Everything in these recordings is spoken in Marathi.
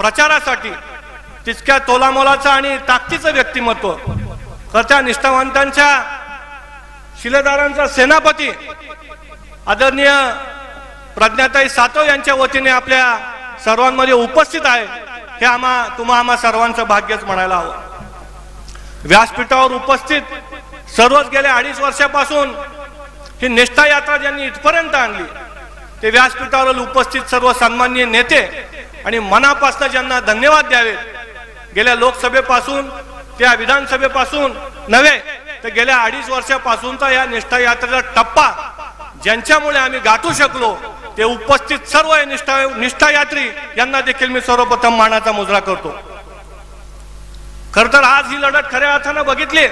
प्रचारासाठी. तितक्या तोलामोलाचं आणि ताकदीचं व्यक्तिमत्व. तर त्या निष्ठावंतांच्या शिलेदारांचा सेनापती आदरणीय प्रज्ञाताई सातव यांच्या वतीने आपल्या सर्वांमध्ये उपस्थित आहे. हे आम्हा तुम्हा आम्हा सर्वांचं भाग्यच म्हणायला हवं. व्यासपीठावर उपस्थित सर्वच गेल्या अडीच वर्षापासून ही निष्ठा यात्रा ज्यांनी इथपर्यंत आणली ते व्यासपीठावर उपस्थित सर्व सन्मान्य नेते आणि मनापासून ज्यांना धन्यवाद द्यावेत गेल्या लोकसभेपासून त्या विधानसभेपासून नव्हे तर गेल्या अडीच वर्षापासूनचा या निष्ठा यात्रेचा टप्पा ज्यांच्यामुळे आम्ही गाठू शकलो ते उपस्थित सर्व निष्ठा निष्ठा यात्री यांना देखील मी सर्वप्रथम मानाचा मुजरा करतो. खर तर आज ही लढत खऱ्या अर्थानं बघितली.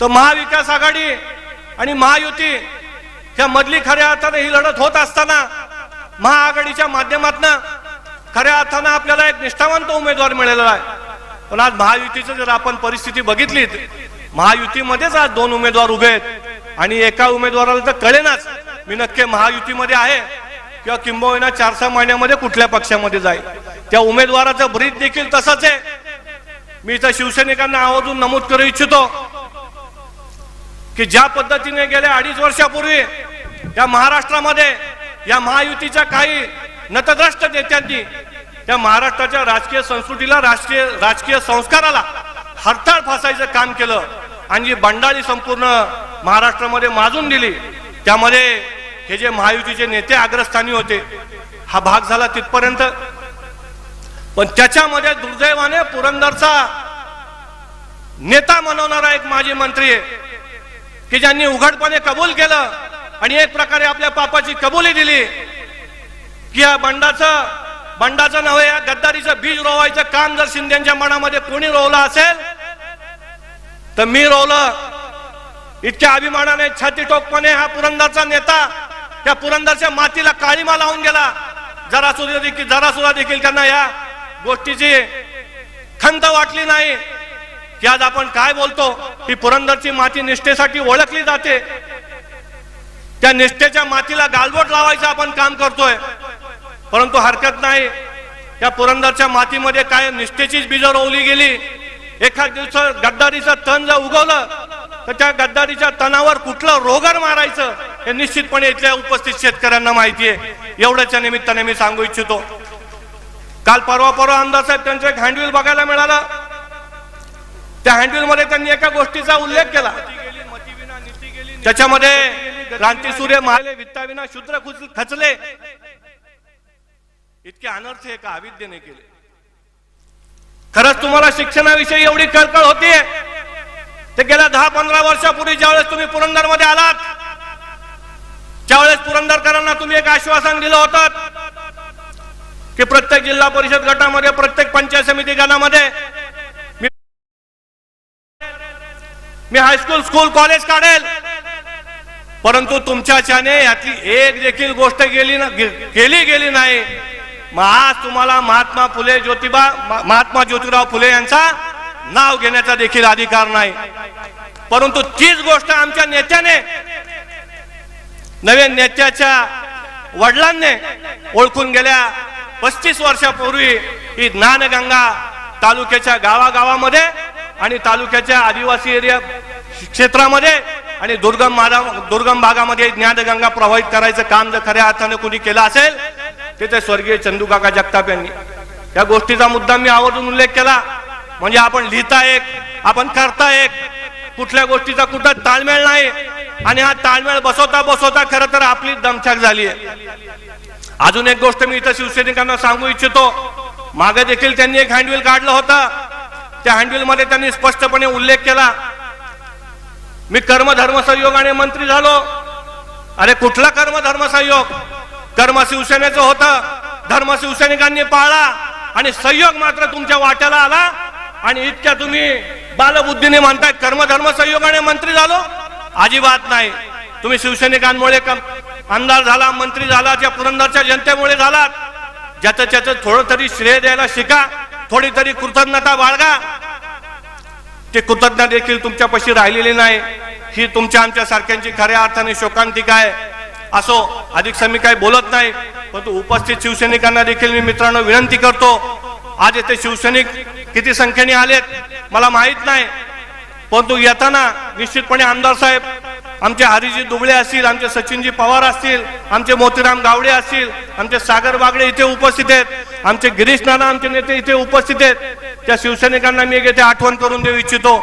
तर महाविकास आघाडी आणि महायुती ह्या मधली खऱ्या अर्थानं ही लढत होत असताना महाआघाडीच्या माध्यमातून खऱ्या अर्थानं आपल्याला एक निष्ठावंत उमेदवार मिळालेला आहे. पण आज महायुतीचं जर आपण परिस्थिती बघितली महायुतीमध्येच आज दोन उमेदवार उभे आहेत. आणि एका उमेदवाराला तर कळेनाच मी नक्की महायुतीमध्ये आहे किंवा किंबहुना चार सहा महिन्यामध्ये कुठल्या पक्षामध्ये जाईल. त्या उमेदवाराचं ब्रीद देखील तसंच आहे. मी इथं शिवसैनिकांना आवर्जून नमूद करू इच्छितो की ज्या पद्धतीने गेल्या अडीच वर्षापूर्वी या महाराष्ट्रामध्ये या महायुतीच्या काही नतद्रष्ट नेत्यांनी त्या महाराष्ट्राच्या राजकीय संस्कृतीला राष्ट्रीय राजकीय संस्काराला हरताळ फासायचं काम केलं आणि जी बंडाळी संपूर्ण महाराष्ट्रामध्ये माजून दिली त्यामध्ये हे जे महायुतीचे नेते अग्रस्थानी होते हा भाग झाला तिथपर्यंत. पण त्याच्यामध्ये दुर्दैवाने पुरंदरचा नेता म्हणवणारा एक माजी मंत्री आहे की ज्यांनी उघडपणे कबूल केलं आणि एक प्रकारे आपल्या पापाची कबुली दिली की या बंडाचं बंडाचं नव्हे या गद्दारीचं बीज रोवायचं काम जर शिंदेच्या मनामध्ये कोणी रोवलं असेल तर मी रोवलं. इतक्या अभिमानाने छाती टोकपणे हा पुरंदरचा नेता त्या पुरंदरच्या मातीला काळीमा लावून गेला. जरा सुद्धा देखील जरा सुद्धा देखील त्यांना या गोष्टीची खंत वाटली नाही. की आज आपण काय बोलतो? ही पुरंदरची माती निष्ठेसाठी ओळखली जाते. त्या निष्ठेच्या मातीला गालबोट लावायचं आपण काम करतोय. परंतु हरकत नाही. त्या पुरंदरच्या मातीमध्ये काय निष्ठेचीच बीज रोवली गेली. एखाद दिवस गद्दारीचं तण जर उगवलं तर त्या गद्दारीच्या तणावर कुठलं रोगर मारायचं हे निश्चितपणे इथल्या उपस्थित शेतकऱ्यांना माहिती आहे. एवढ्याच्या निमित्ताने मी सांगू इच्छितो. काल परवा परवा आमदार साहेब त्यांचं एक हँडविल बघायला मिळालं. त्या हँडविलमध्ये त्यांनी एका गोष्टीचा उल्लेख केला. त्याच्यामध्ये क्रांतीसूर्य महाले वित्ताविना शूद्र खचले. इतके अनर्थ एका अविद्येने केले. खरंच तुम्हाला शिक्षणाविषयी एवढी कळकळ होती ते गेल्या दहा पंधरा वर्षापूर्वी ज्यावेळेस तुम्ही पुरंदरमध्ये आलात त्यावेळेस पुरंदरकरांना तुम्ही एक आश्वासन दिलं होतं की प्रत्येक जिल्हा परिषद गटामध्ये प्रत्येक पंचायत समिती गणामध्ये मी हायस्कूल स्कूल कॉलेज काढेल. परंतु तुमच्याच्याने यातली एक देखील गोष्ट गेली ना केली गेली नाही. मग आज तुम्हाला महात्मा फुले ज्योतिबा महात्मा ज्योतिराव फुले यांचा नाव घेण्याचा देखील अधिकार नाही. परंतु तीच गोष्ट आमच्या नेत्याने नवीन नेत्याच्या वडिलांनी ओळखून गेल्या पस्तीस वर्षापूर्वी ही ज्ञानगंगा तालुक्याच्या गावागावामध्ये आणि तालुक्याच्या आदिवासी एरिया क्षेत्रामध्ये आणि दुर्गम मादा दुर्गम भागामध्ये ज्ञानगंगा प्रवाहित करायचं काम जर खऱ्या अर्थाने कुणी केलं असेल ते ते स्वर्गीय चंदूकाका जगताप यांनी. या गोष्टीचा मुद्दा मी आवर्जून उल्लेख केला. म्हणजे आपण लिहिता एक आपण करता एक. कुठल्या गोष्टीचा कुठं ताळमेळ नाही. आणि हा ताळमेळ बसवता बसवता खरं तर आपली दमछाक झाली आहे. अजून एक गोष्ट मी इथं शिवसैनिकांना सांगू इच्छितो. मागे देखील त्यांनी एक हँडविल काढलं होतं. त्या हँडविलमध्ये त्यांनी स्पष्टपणे उल्लेख केला. मी कर्मधर्म संयोगाने मंत्री झालो. अरे कुठला कर्म धर्म संयोग कर्म शिवसेनेचं होतं. धर्म शिवसैनिकांनी पाळला आणि संयोग मात्र तुमच्या वाट्याला आला. आणि इतक्या तुम्ही बालबुद्धीने म्हणताय कर्म धर्म संयोगाने मंत्री झालो? अजिबात नाही. तुम्ही शिवसैनिकांमुळे कम- आमदार झाला मंत्री झाला त्या पुरंदरच्या जनतेमुळे झालात. ज्याचं त्याचं थोडं तरी श्रेय द्यायला शिका. थोडी तरी कृतज्ञता बाळगा. ते कृतज्ञ देखील तुमच्यापाशी राहिलेली नाही. ही तुमच्या आमच्या सारख्यांची खऱ्या अर्थाने शोकांतिका आहे. असो अधिक समी काही बोलत नाही परंतु उपस्थित शिवसैनिकांना देखील मी मित्रांनो विनंती करतो. आज येथे शिवसैनिक किती संख्येने आलेत मला माहीत नाही. परंतु येताना निश्चितपणे आमदार साहेब आमचे हरिजी दुबळे असतील आमचे सचिनजी पवार असतील आमचे मोतीराम गावडे असतील आमचे सागर बागडे इथे उपस्थित आहेत आमचे गिरीश नाना आमचे नेते इथे उपस्थित आहेत. त्या शिवसैनिकांना मी येथे आठवण करून देऊ इच्छितो.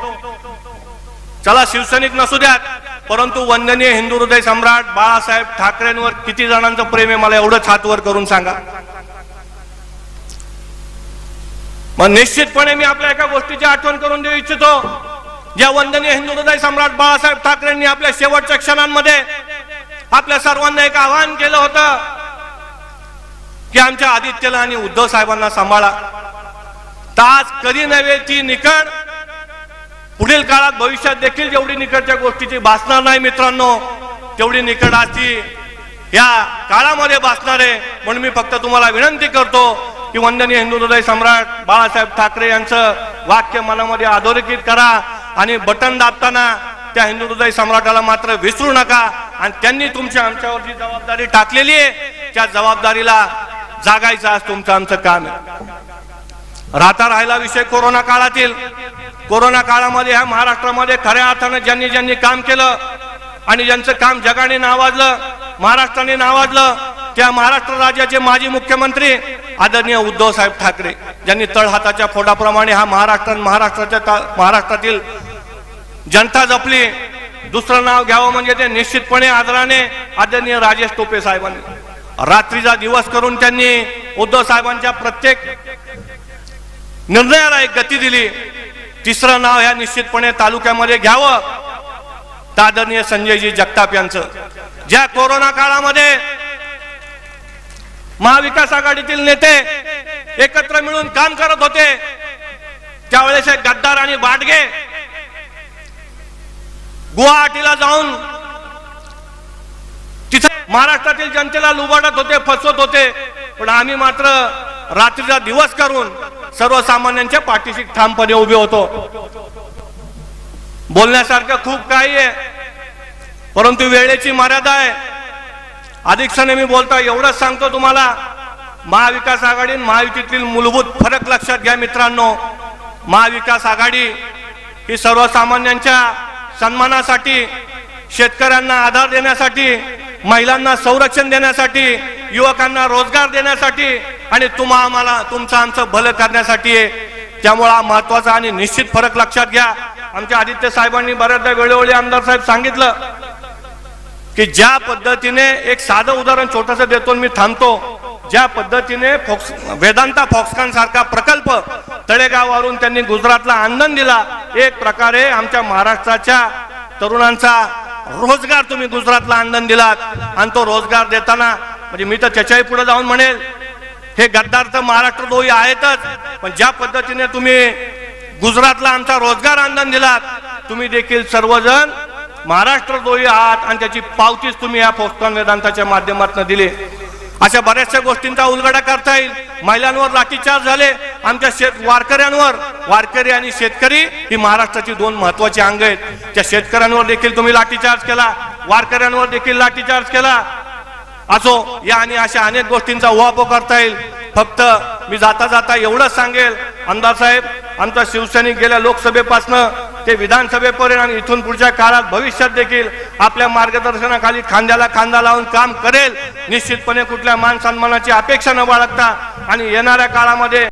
चला शिवसैनिक नसू द्यात परंतु वंदनीय हिंदू हृदय सम्राट बाळासाहेब ठाकरेंवर किती जणांचं प्रेम आहे मला एवढंच हातवर करून सांगा. मग निश्चितपणे मी आपल्या एका गोष्टीची आठवण करून देऊ इच्छितो. ज्या वंदनीय हिंदू हृदय सम्राट बाळासाहेब ठाकरेंनी आपल्या शेवटच्या क्षणांमध्ये आपल्या सर्वांना एक आवाहन केलं होतं की आमच्या आदित्यला आणि उद्धव साहेबांना सांभाळा. तास कधी नव्हे ती निकड. पुढील काळात भविष्यात देखील जेवढी निकटच्या गोष्टीची भासणार नाही मित्रांनो तेवढी निकट असती या काळामध्ये भासणार आहे. म्हणून मी फक्त तुम्हाला विनंती करतो की वंदनीय हिंदू हृदय सम्राट बाळासाहेब ठाकरे यांचं वाक्य मनामध्ये अधोरेखित करा. आणि बटन दाबताना त्या हिंदू हृदय सम्राटाला मात्र विसरू नका. आणि त्यांनी तुमच्या आमच्यावर जी जबाबदारी टाकलेली आहे त्या जबाबदारीला जागायचं आज तुमचं आमचं काम आहे. राहता राहिला विषय कोरोना काळातील. कोरोना काळामध्ये ह्या महाराष्ट्रामध्ये खऱ्या अर्थानं ज्यांनी ज्यांनी काम केलं आणि ज्यांचं काम जगाने नावाजलं महाराष्ट्राने नावाजलं त्या महाराष्ट्र राज्याचे माजी मुख्यमंत्री आदरणीय उद्धव साहेब ठाकरे ज्यांनी तळहाताच्या फोडाप्रमाणे हा महाराष्ट्र महाराष्ट्राच्या ता- महाराष्ट्रातील जनता जपली. दुसरं नाव घ्यावं म्हणजे ते निश्चितपणे आदराने आदरणीय राजेश टोपे साहेबांनी. रात्रीचा दिवस करून त्यांनी उद्धव साहेबांच्या प्रत्येक निर्णयाला एक गती दिली. तिसरं नाव ह्या निश्चितपणे तालुक्यामध्ये घ्यावं. आदरणीय संजयजी जगताप यांचं. ज्या कोरोना काळामध्ये महाविकास आघाडीतील नेते एकत्र मिळून काम करत होते त्यावेळेस हे गद्दार आणि बाटगे गुवाहाटीला जाऊन तिथे महाराष्ट्रातील जनतेला लुबाडत होते फसवत होते. पण आम्ही मात्र रात्रीचा दिवस करून सर्वसामान्यांच्या पाठीशी ठामपणे उभे होतो. बोलण्यासारखं खूप काही आहे. परंतु वेळेची मर्यादा आहे. अधिकक्षणे मी बोलता एवढंच सांगतो तुम्हाला. महाविकास आघाडी महायुतीतील मूलभूत फरक लक्षात घ्या मित्रांनो. महाविकास आघाडी ही सर्वसामान्यांच्या सन्मानासाठी शेतकऱ्यांना आधार देण्यासाठी महिलांना संरक्षण देण्यासाठी युवकांना रोजगार देण्यासाठी आणि तुम्हा आम्हाला तुमचं आमचं भलं करण्यासाठी आहे. त्यामुळे हा महत्त्वाचा आणि निश्चित फरक लक्षात घ्या. आमच्या आदित्य साहेबांनी बऱ्याचदा वेळोवेळी आमदार साहेब सांगितलं की ज्या पद्धतीने एक साधं उदाहरण छोटस देतो मी थांबतो. ज्या पद्धतीने फॉक्स वेदांता फॉक्सकॉन सारखा प्रकल्प तळेगाववरून त्यांनी गुजरातला आनंद दिला एक प्रकारे आमच्या महाराष्ट्राच्या तरुणांचा रोजगार तुम्ही गुजरातला आंदन दिलात. आणि तो रोजगार देताना म्हणजे मी तर त्याच्याही पुढे जाऊन म्हणेल हे गद्दार तर महाराष्ट्र दोही आहेतच पण ज्या पद्धतीने तुम्ही गुजरातला आमचा रोजगार आंदन दिलात तुम्ही देखील सर्वजण महाराष्ट्र दोही आहात आणि त्याची पावतीच तुम्ही या फोस्टॉन वेदांताच्या माध्यमातून दिली. अशा बऱ्याचशा गोष्टींचा उलगडा करता येईल. महिलांवर लाठीचार्ज झाले. आमच्या शेत वारकऱ्यांवर. वारकरी आणि शेतकरी ही महाराष्ट्राची दोन महत्वाची अंग आहेत. त्या शेतकऱ्यांवर देखील तुम्ही लाठीचार्ज केला. वारकऱ्यांवर देखील लाठीचार्ज केला. असो या आणि अशा अनेक गोष्टींचा उहापो करता येईल. फक्त मी जाता जाता एवढंच सांगेल. आमदार साहेब आमचा शिवसैनिक गेल्या लोकसभेपासनं ते विधानसभेपर्यंत आणि इथून पुढच्या काळात भविष्यात देखील आपल्या मार्गदर्शनाखाली खांद्याला खांदा लावून काम करेल. निश्चितपणे कुठल्या मान सन्मानाची अपेक्षा न बाळगता आणि येणाऱ्या काळामध्ये